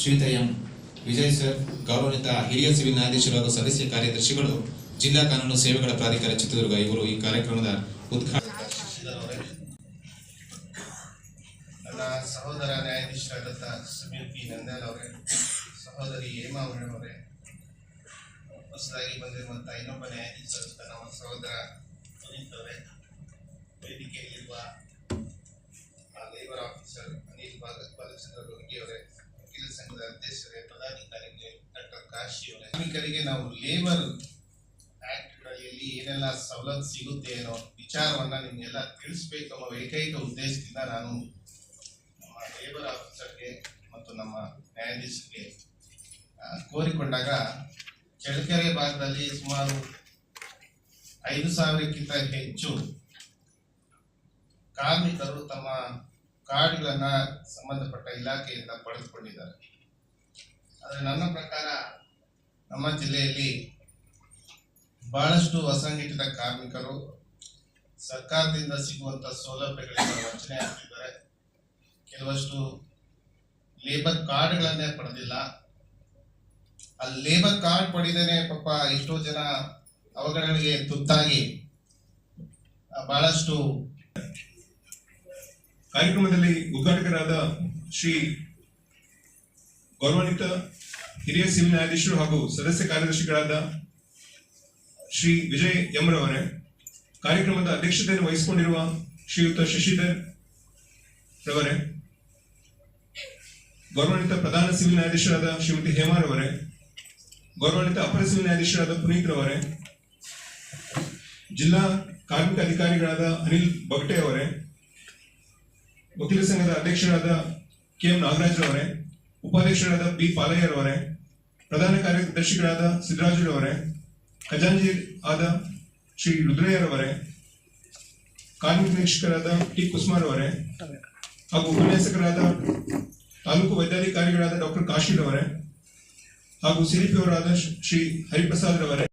ಶ್ರೀಯುತ M Vijay sir, ಗೌರವಾನ್ವಿತ ಹಿರಿಯ ಸಿವಿಲ್ ನ್ಯಾಯಾಧೀಶರು ಹಾಗೂ ಸದಸ್ಯ ಕಾರ್ಯದರ್ಶಿಗಳು, ಜಿಲ್ಲಾ ಕಾನೂನು ಸೇವೆಗಳ ಪ್ರಾಧಿಕಾರ ಚಿತ್ರದುರ್ಗ ಇವರು ಈ ಕಾರ್ಯಕ್ರಮದ ಉದ್ಘಾಟನೆ ನನ್ನ ಸಹೋದರ ನ್ಯಾಯಾಧೀಶರಾದಂಥ ಸಮೀರ್ ಪಿ. ನಂದಲ್ ಅವರೇ, ಸಹೋದರಿ ಹೇಮಾ ಅವರೇ, ಹೊಸದಾಗಿ ಬಂದಿರುವಂಥ ಇನ್ನೊಬ್ಬ ನ್ಯಾಯಾಧೀಶರಾದಂಥ ನಮ್ಮ ಸಹೋದರ ಪುನೀತ್ ಅವರೇ, ವೇದಿಕೆಯಲ್ಲಿರುವ ಲೇಬರ್ ಆಫೀಸರ್ ಅನಿಲ್ ಬಾಲ ಬಾಲಚಂದ್ರ ಅವರೇ ವಕೀಲ ಸಂಘದ ಅಧ್ಯಕ್ಷರೇ ಪದಾಧಿಕಾರಿಗಳೇ ಡಾಕ್ಟರ್ ಕಾಶಿ ಅವರೇ ಕಾರ್ಮಿಕರಿಗೆ ನಾವು ಲೇಬರ್ ಆಕ್ಟ್ಗಳಲ್ಲಿ ಏನೆಲ್ಲ ಸವಲತ್ತು ಸಿಗುತ್ತೆ ಅನ್ನೋ ವಿಚಾರವನ್ನ ನಿಮ್ಗೆಲ್ಲ ತಿಳಿಸ್ಬೇಕು ಅನ್ನೋ ಏಕೈಕ ಉದ್ದೇಶದಿಂದ ನಾನು ನಮ್ಮ ಲೇಬರ್ ಆಫೀಸರ್ಗೆ ಮತ್ತು ನಮ್ಮ ನ್ಯಾಯಾಧೀಶರಿಗೆ ಕೋರಿಕೊಂಡಾಗ ಚಳ್ಳಕೆರೆ ಭಾಗದಲ್ಲಿ ಸುಮಾರು ಐದು ಸಾವಿರಕ್ಕಿಂತ ಹೆಚ್ಚು ಕಾರ್ಮಿಕರು ತಮ್ಮ ಕಾರ್ಡ್ಗಳನ್ನ ಸಂಬಂಧಪಟ್ಟ ಇಲಾಖೆಯಿಂದ ಪಡೆದುಕೊಂಡಿದ್ದಾರೆ. ಆದರೆ ನನ್ನ ಪ್ರಕಾರ ನಮ್ಮ ಜಿಲ್ಲೆಯಲ್ಲಿ ಬಹಳಷ್ಟು ಅಸಂಘಟಿತ ಕಾರ್ಮಿಕರು ಸರ್ಕಾರದಿಂದ ಸಿಗುವಂಥ ಸೌಲಭ್ಯಗಳಿಂದ ವಂಚನೆ ಆಗ್ತಿದ್ದಾರೆ. ಕೆಲವಷ್ಟು ಲೇಬರ್ ಕಾರ್ಡ್ಗಳನ್ನೇ ಪಡೆದಿಲ್ಲ. ಆ ಲೇಬರ್ ಕಾರ್ಡ್ ಪಡೆದೇನೆ ಪಾಪ ಎಷ್ಟೋ ಜನ ಅವಘಡಗಳಿಗೆ ತುತ್ತಾಗಿ ಬಹಳಷ್ಟು ಕಾರ್ಯಕ್ರಮದಲ್ಲಿ ಉದ್ಘಾಟಕರಾದ ಶ್ರೀ ಗೌರವಾನ್ವಿತ ಹಿರಿಯ ಸಿವಿಲ್ ನ್ಯಾಯಾಧೀಶರು ಹಾಗೂ ಸದಸ್ಯ ಕಾರ್ಯದರ್ಶಿಗಳಾದ ಶ್ರೀ ವಿಜಯ್ ಎಂರವರೇ ಕಾರ್ಯಕ್ರಮದ ಅಧ್ಯಕ್ಷತೆಯನ್ನು ವಹಿಸಿಕೊಂಡಿರುವ ಶ್ರೀಯುತ ಶಶಿಧರ್ ರವರೇ, ಗೌರವಾನ್ವಿತ ಪ್ರಧಾನ ಸಿವಿಲ್ ನ್ಯಾಯಾಧೀಶರಾದ ಶ್ರೀಮತಿ ಹೇಮಾರವರೇ ಗೌರವಾನ್ವಿತ ಅಪರ ಸಿವಿಲ್ ನ್ಯಾಯಾಧೀಶರಾದ ಪುನೀತ್ ರವರೇ, ಜಿಲ್ಲಾ ಕಾರ್ಮಿಕ ಅಧಿಕಾರಿಗಳಾದ ಅನಿಲ್ ಬಗಟೆ ಅವರೇ ವಕೀಲ ಸಂಘದ ಅಧ್ಯಕ್ಷರಾದ ಕೆ ಎಂ ನಾಗರಾಜ್ರವರೇ ಉಪಾಧ್ಯಕ್ಷರಾದ ಬಿ ಪಾಲಯ್ಯರವರೇ, ಪ್ರಧಾನ ಕಾರ್ಯದರ್ಶಿಗಳಾದ ಸಿದ್ದರಾಜುರವರೇ ಖಜಾಂಜಿ ಆದ ಶ್ರೀ ರುದ್ರಯ್ಯರವರೇ ಕಾರ್ಮಿಕ ನಿರೀಕ್ಷಕರಾದ ಟಿ ಕುಸ್ಮಾರ್ ಅವರೇ ಹಾಗೂ ಉಪನ್ಯಾಸಕರಾದ ತಾಲೂಕು ವೈದ್ಯಾಧಿಕಾರಿಗಳಾದ ಡಾಕ್ಟರ್ ಕಾಶಿರವರೇ ಹಾಗೂ ಸಿರಿಪಿಯವರಾದ ಶ್ರೀ ಹರಿಪ್ರಸಾದ್ ರವರೇ.